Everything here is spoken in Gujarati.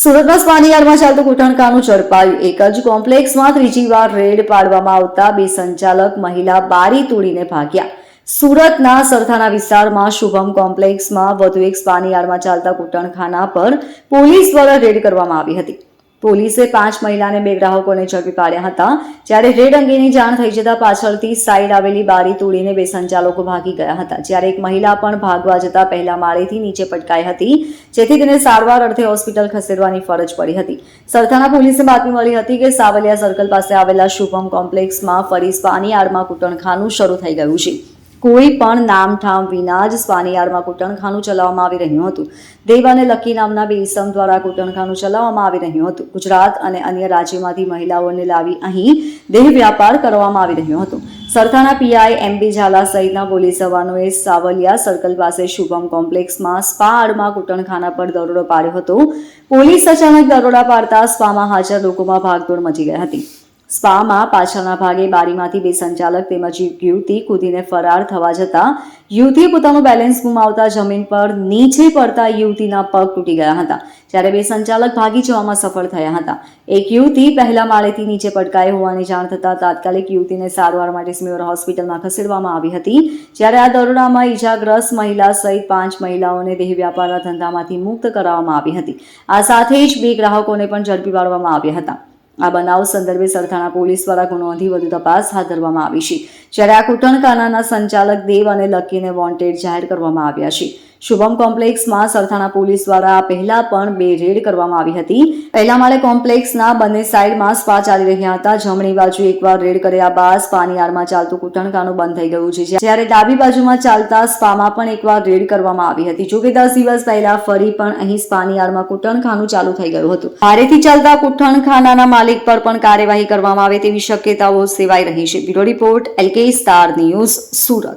સુરતના સ્વાનિયારમાં ચાલતું કુટણકાનું ઝડપાયું. એક જ કોમ્પ્લેક્સમાં ત્રીજી વાર રેડ પાડવામાં આવતા બે સંચાલક મહિલા બારી તોડીને ભાગ્યા. સુરતના સરથાના વિસ્તારમાં શુભમ કોમ્પ્લેક્સમાં વધુ એક સ્પાનિયાર્ડમાં ચાલતા કુટણખાના પર પોલીસ દ્વારા રેડ કરવામાં આવી હતી. પોલીસે પાંચ મહિલાને બે ગ્રાહકોને ઝડપી પાડ્યા હતા. જ્યારે રેડ અંગેની જાણ થઈ જતા પાછળથી સાઈડ આવેલી બારી તોડીને બે સંચાલકો ભાગી ગયા હતા. જ્યારે એક મહિલા પણ ભાગવા જતા પહેલા માળેથી નીચે પટકાઈ હતી, જેથી તેને સારવાર અર્થે હોસ્પિટલ ખસેડવાની ફરજ પડી હતી. સરથાણા પોલીસે બાતમી મળી હતી કે સાવલિયા સર્કલ પાસે આવેલા શુભમ કોમ્પ્લેક્સમાં ફરી સ્પાનિયાર્ડમાં કુટણખાનું શરૂ થઈ ગયું છે. કોઈ પણ નામઠામ વિના જ સ્પાનિયાર્ડમાં કુટણખાનું ચલાવવામાં આવી રહ્યું હતું. દેવ અને લકી નામના બે ઇસમ દ્વારા કુટણખાનું ચલાવવામાં આવી રહ્યું હતું. ગુજરાત અને અન્ય રાજ્યોમાંથી મહિલાઓને લાવી અહીં દેહ વ્યાપાર કરવામાં આવી રહ્યો હતો. સરથાના પીઆઈ એમ બી ઝાલા સહિતના પોલીસ જવાનોએ સાવલિયા સર્કલ પાસે શુભમ કોમ્પ્લેક્સમાં સ્પા આડમાં કુટણખાના પર દરોડો પાડ્યો હતો. પોલીસ અચાનક દરોડા પાડતા સ્પામાં હાજર લોકોમાં ભાગદોડ મચી ગઈ હતી. સ્પામાં પાછળના ભાગે બારીમાંથી બે સંચાલક તેમજ એક યુવતી કૂદીને ફરાર થવા જતા યુવતીએ પોતાનું બેલેન્સ ગુમાવતા જમીન પર નીચે પડતા યુવતીના પગ તૂટી ગયા હતા, જ્યારે બે સંચાલક ભાગી જવામાં સફળ થયા હતા. એક યુવતી પહેલા માળેથી નીચે પટકાઈ હોવાની જાણ થતાં તાત્કાલિક યુવતીને સારવાર માટે સ્મેર હોસ્પિટલમાં ખસેડવામાં આવી હતી, જ્યારે આ દરોડામાં ઇજાગ્રસ્ત મહિલા સહિત પાંચ મહિલાઓને દેહ વ્યાપારના ધંધામાંથી મુક્ત કરાવવામાં આવી હતી. આ સાથે જ બે ગ્રાહકોને પણ ઝડપી પાડવામાં આવ્યા હતા. આ બનાવ સંદર્ભે સરથાણા પોલીસ દ્વારા ગુનો નોંધી વધુ તપાસ હાથ ધરવામાં આવી છે. જ્યારે આ કુટણખાનાના સંચાલક દેવ અને લકીને વોન્ટેડ જાહેર કરવામાં આવ્યા છે. શુભમ કોમ્પ્લેક્સમાં સરથાણા પોલીસ દ્વારા પહેલા પણ બે રેડ કરવામાં આવી હતી. પહેલા માળે કોમ્પ્લેક્સના બંને સાઈડમાં સ્પા ચાલી રહ્યા હતા. જમણી બાજુ એકવાર રેડ કર્યા બાદ સ્પાની આરમાં ચાલતું કુટણખાનું બંધ થઈ ગયું છે. જ્યારે ડાબી બાજુમાં ચાલતા સ્પામાં પણ એકવાર રેડ કરવામાં આવી હતી. જોકે દસ દિવસ પહેલા ફરી પણ અહીં સ્પાની આરમાં કુટણખાનું ચાલુ થઈ ગયું હતું. ભારેથી ચાલતા કુટણખાનાના માલિક પર પણ કાર્યવાહી કરવામાં આવે તેવી શક્યતાઓ સેવાઈ રહી છે. Bureau report LK star news Surat.